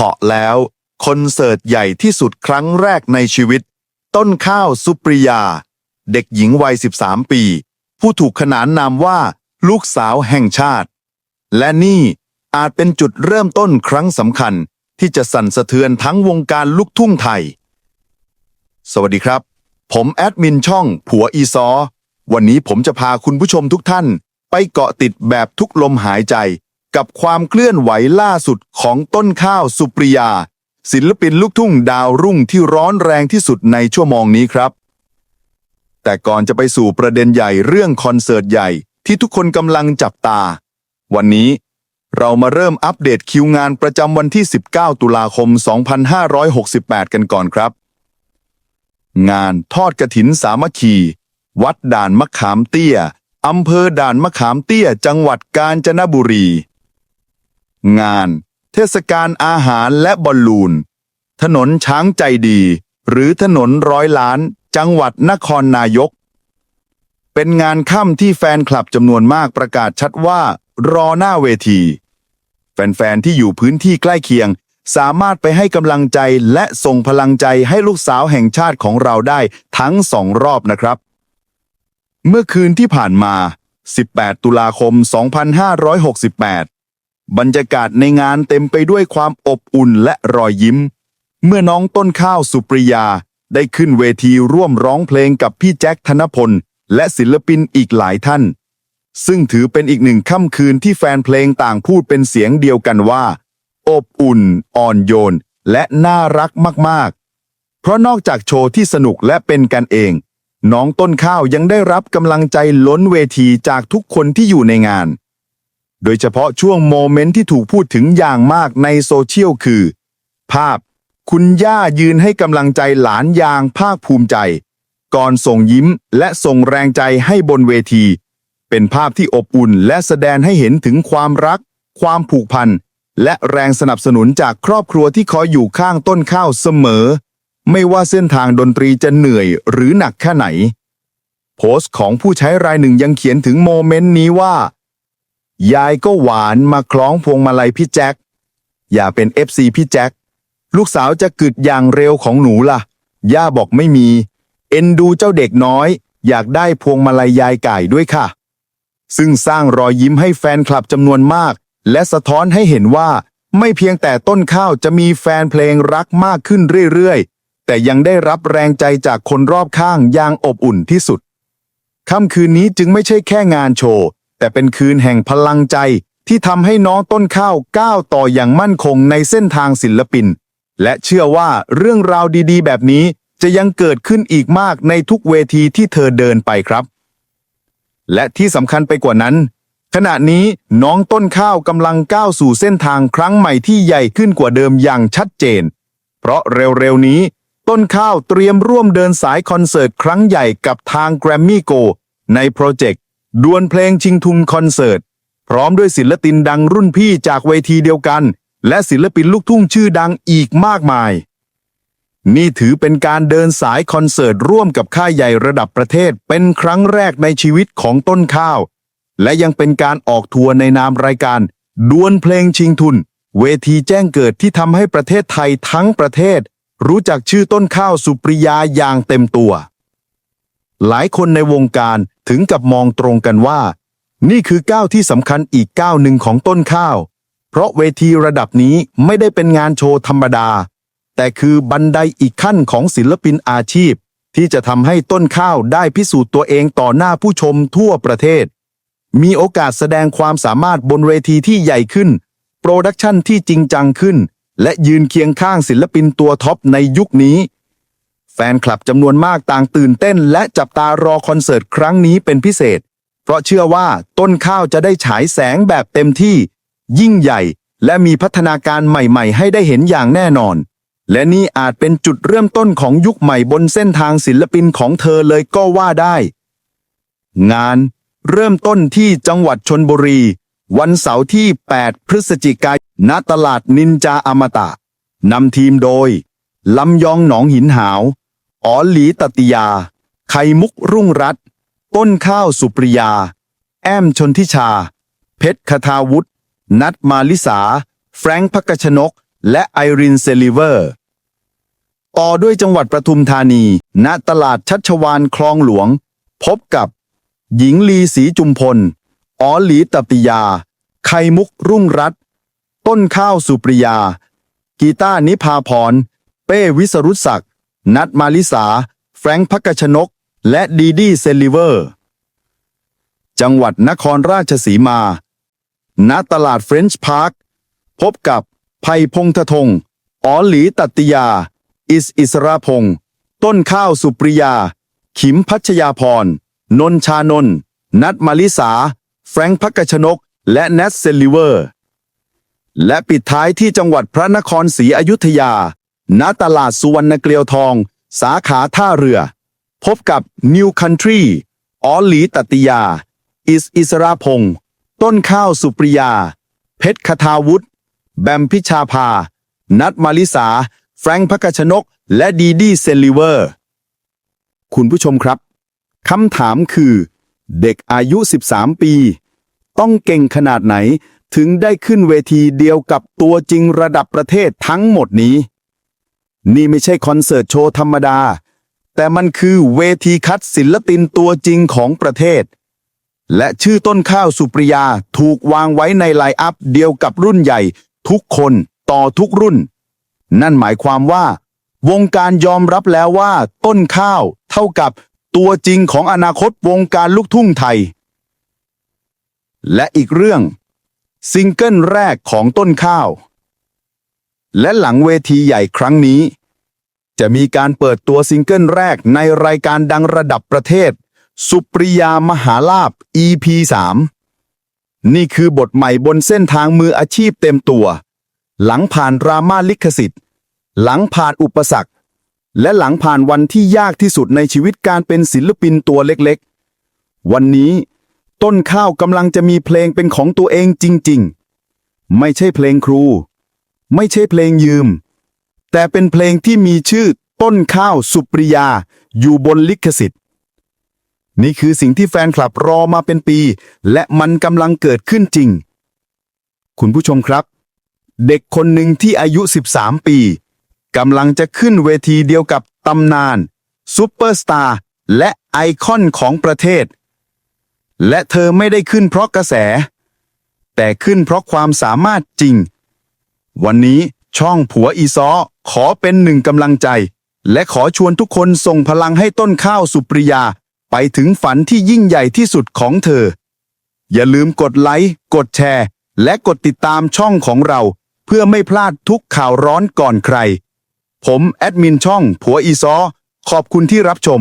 เคาะแล้ว คอนเสิร์ตใหญ่ที่สุดครั้งแรกในชีวิต ต้นข้าวสุปริยา เด็กหญิงวัย 13 ปี ผู้ถูกขนานนามว่า ลูกสาวแห่งชาติ และนี่อาจเป็นจุดเริ่มต้นครั้งสำคัญ ที่จะสั่นสะเทือนทั้งวงการลูกทุ่งไทย สวัสดีครับ ผมแอดมินช่อง ผัวอีซอ วันนี้ผมจะพาคุณผู้ชมทุกท่าน ไปเกาะติดแบบทุกลมหายใจ กับความเคลื่อนไหวล่าสุดของต้นข้าวสุปริยา ศิลปินลูกทุ่งดาวรุ่งที่ร้อนแรงที่สุดในชั่วโมงนี้ครับ แต่ก่อนจะไปสู่ประเด็นใหญ่เรื่องคอนเสิร์ตใหญ่ที่ทุกคนกำลังจับตา วันนี้เรามาเริ่มอัปเดตคิวงานประจำวันที่ 19 ตุลาคม 2568 กันก่อนครับ งานทอดกระถินสามัคคี วัดด่านมะขามเตี้ยอำเภอด่านมะขามเตี้ย จังหวัดกาญจนบุรี งาน เทศกาลอาหารและบอลลูน ถนนช้างใจดี หรือถนนร้อยล้าน จังหวัดนครนายก เป็นงานค่ำที่แฟนคลับจำนวนมากประกาศชัดว่า รอหน้าเวที แฟนๆ ที่อยู่พื้นที่ใกล้เคียง สามารถไปให้กำลังใจและส่งพลังใจให้ลูกสาวแห่งชาติของเราได้ทั้งสองรอบนะครับ เมื่อคืนที่ผ่านมา 18 ตุลาคม 2568 บรรยากาศในงานเต็มไปด้วยความอบอุ่นและรอยยิ้ม เมื่อน้องต้นข้าวสุปริยาได้ขึ้นเวทีร่วมร้องเพลงกับพี่แจ็คธนพล และศิลปินอีกหลายท่าน ซึ่งถือเป็นอีกหนึ่งค่ำคืนที่แฟนเพลงต่างพูดเป็นเสียงเดียวกันว่า อบอุ่น อ่อนโยน และน่ารักมากๆ เพราะนอกจากโชว์ที่สนุกและเป็นกันเอง น้องต้นข้าวยังได้รับกำลังใจล้นเวทีจากทุกคนที่อยู่ในงาน โดยเฉพาะช่วงโมเมนต์ที่ถูกพูดถึงอย่างมากในโซเชียลคือ ภาพ คุณย่ายืนให้กำลังใจหลานอย่างภาคภูมิใจ ก่อนส่งยิ้มและส่งแรงใจให้บนเวที เป็นภาพที่อบอุ่นและแสดงให้เห็นถึงความรัก ความผูกพัน และแรงสนับสนุนจากครอบครัวที่คอยอยู่ข้างต้นข้าวเสมอ ไม่ว่าเส้นทางดนตรีจะเหนื่อยหรือหนักแค่ไหน โพสต์ของผู้ใช้รายหนึ่งยังเขียนถึงโมเมนต์นี้ว่า ยายก็หวานมาคล้องพวงมาลัยพี่แจ็ค อย่าเป็นเอฟซีพี่แจ็ค ลูกสาวจะกึดอย่างเร็วของหนูล่ะ ย่าบอกไม่มี เอ็นดูเจ้าเด็กน้อย อยากได้พวงมาลัยยายไก่ด้วยค่ะ ซึ่งสร้างรอยยิ้มให้แฟนคลับจำนวนมาก และสะท้อนให้เห็นว่า ไม่เพียงแต่ต้นข้าวจะมีแฟนเพลงรักมากขึ้นเรื่อยๆ แต่ยังได้รับแรงใจจากคนรอบข้างอย่างอบอุ่นที่สุดค่ำคืนนี้จึงไม่ใช่แค่งานโชว์ แต่เป็นคืนแห่งพลังใจที่ทำให้น้องต้นข้าวก้าวต่ออย่างมั่นคงในเส้นทางศิลปิน และเชื่อว่าเรื่องราวดีๆ แบบนี้จะยังเกิดขึ้นอีกมากในทุกเวทีที่เธอเดินไปครับ และที่สำคัญไปกว่านั้น ขณะนี้น้องต้นข้าวกำลังก้าวสู่เส้นทางครั้งใหม่ที่ใหญ่ขึ้นกว่าเดิมอย่างชัดเจน เพราะเร็วๆนี้ ต้นข้าวเตรียมร่วมเดินสายคอนเสิร์ตครั้งใหญ่กับทางแกรมมี่โกในโปรเจกต์ ดวลเพลงชิงทุนคอนเสิร์ต พร้อมด้วยศิลปินดังรุ่นพี่จากเวทีเดียวกัน และศิลปินลูกทุ่งชื่อดังอีกมากมาย นี่ถือเป็นการเดินสายคอนเสิร์ตร่วมกับค่ายใหญ่ระดับประเทศเป็นครั้งแรกในชีวิตของต้นข้าว และยังเป็นการออกทัวร์ในนามรายการ ดวลเพลงชิงทุน เวทีแจ้งเกิดที่ทำให้ประเทศไทยทั้งประเทศ รู้จักชื่อต้นข้าวสุปริยาอย่างเต็มตัว หลายคนในวงการถึงกับมองตรงกันว่า นี่คือก้าวที่สำคัญอีกก้าวหนึ่งของต้นข้าว เพราะเวทีระดับนี้ไม่ได้เป็นงานโชว์ธรรมดา แต่คือบันไดอีกขั้นของศิลปินอาชีพ ที่จะทำให้ต้นข้าวได้พิสูจน์ตัวเองต่อหน้าผู้ชมทั่วประเทศ มีโอกาสแสดงความสามารถบนเวทีที่ใหญ่ขึ้น โปรดักชันที่จริงจังขึ้น และยืนเคียงข้างศิลปินตัวท็อปในยุคนี้ แฟนคลับจำนวนมากต่างตื่นเต้น และจับตารอคอนเสิร์ตครั้งนี้เป็นพิเศษ เพราะเชื่อว่าต้นข้าวจะได้ฉายแสงแบบเต็มที่ ยิ่งใหญ่ และมีพัฒนาการใหม่ๆ ให้ได้เห็นอย่างแน่นอน และนี่อาจเป็นจุดเริ่มต้นของยุคใหม่บนเส้นทางศิลปินของเธอเลยก็ว่าได้ งานเริ่มต้นที่จังหวัดชนบุรี วันเสาร์ที่ 8 พฤศจิกายนณตลาดนินจาอมตะนำทีมโดยลำยองหนองหินหาว อ๋อหลีตติยา ไข่มุกรุ่งรัตต้นข้าวสุปริยา แอมชนทิชา เพชรคทาวุฒนัทมาลิสา แฟรงค์พักกชนก และไอรินเซลิเวอร์ ต่อด้วยจังหวัดประทุมธานี ณตลาดชัชวานคลองหลวง พบกับ หญิงลีศรีจุมพลอ๋อหลีตปิยา ไข่มุกรุ่งรัตต้นข้าวสุปริยา กีตานิพาพร เป้วิสรุตศักดิ์ นัทมาลิสา แฟรงค์พักชนก และดีดีเซลิเวอร์ จังหวัดนครราชสีมา ณ ตลาดเฟรนช์พาร์ค พบกับไผ่พงษ์ทงอ๋อหลีตัตติยา อิสอิสราพงษ์ต้นข้าวสุปริยา ขิมพัชยาพร นนชานน นัทมาลิสา แฟรงค์พักชนก และแนทเซลิเวอร์ และปิดท้ายที่จังหวัดพระนครศรีอยุธยา ณตลาดสุวรรณเกลียวทอง สาขาท่าเรือ พบกับ New Country อ๋อหลีตัตติยา อิสอิสราพงษ์ต้นข้าวสุปริยา เพชรคทาวุฒิแบมพิชาภา นัทมาลิสา แฟรงค์พักชนก และดีดีเซลลิเวอร์ คุณผู้ชมครับคำถามคือ เด็กอายุ 13 ปี ต้องเก่งขนาดไหนถึงได้ขึ้นเวทีเดียวกับตัวจริงระดับประเทศทั้งหมดนี้ นี่ไม่ใช่คอนเสิร์ตโชว์ธรรมดา แต่มันคือเวทีคัดศิลปินตัวจริงของประเทศ และชื่อต้นข้าวสุปริยาถูกวางไว้ในไลน์อัพเดียวกับรุ่นใหญ่ ทุกคนต่อทุกรุ่น นั่นหมายความว่า วงการยอมรับแล้วว่า ต้นข้าวเท่ากับตัวจริงของอนาคตวงการลูกทุ่งไทย และอีกเรื่อง ซิงเกิลแรกของต้นข้าว และหลังเวทีใหญ่ครั้งนี้ จะมีการเปิดตัวซิงเกิลแรกในรายการดังระดับประเทศ สุปริยามหาลาภ EP 3นี่คือบทใหม่บนเส้นทางมืออาชีพเต็มตัว หลังผ่านดราม่าลิขสิทธิ์ หลังผ่านอุปสรรค และหลังผ่านวันที่ยากที่สุดในชีวิตการเป็นศิลปินตัวเล็กๆ วันนี้ ต้นข้าวกำลังจะมีเพลงเป็นของตัวเองจริง ๆ ไม่ใช่เพลงครู ไม่ใช่เพลงยืม แต่เป็นเพลงที่มีชื่อต้นข้าวสุปริยา อยู่บนลิขสิทธิ์ นี่คือสิ่งที่แฟนคลับรอมาเป็นปี และมันกำลังเกิดขึ้นจริง คุณผู้ชมครับ เด็กคนหนึ่งที่อายุ 13 ปีกำลังจะขึ้นเวทีเดียวกับตำนานซูเปอร์สตาร์และไอคอนของประเทศ และเธอไม่ได้ขึ้นเพราะกระแส แต่ขึ้นเพราะความสามารถจริง วันนี้ช่องผัวอีซอ ขอเป็นหนึ่งกำลังใจ และขอชวนทุกคนส่งพลังให้ต้นข้าวสุปริยา ไปถึงฝันที่ยิ่งใหญ่ที่สุดของเธอ อย่าลืมกดไลค์กดแชร์ และกดติดตามช่องของเรา เพื่อไม่พลาดทุกข่าวร้อนก่อนใคร ผมแอดมินช่องผัวอีซอขอบคุณที่รับชม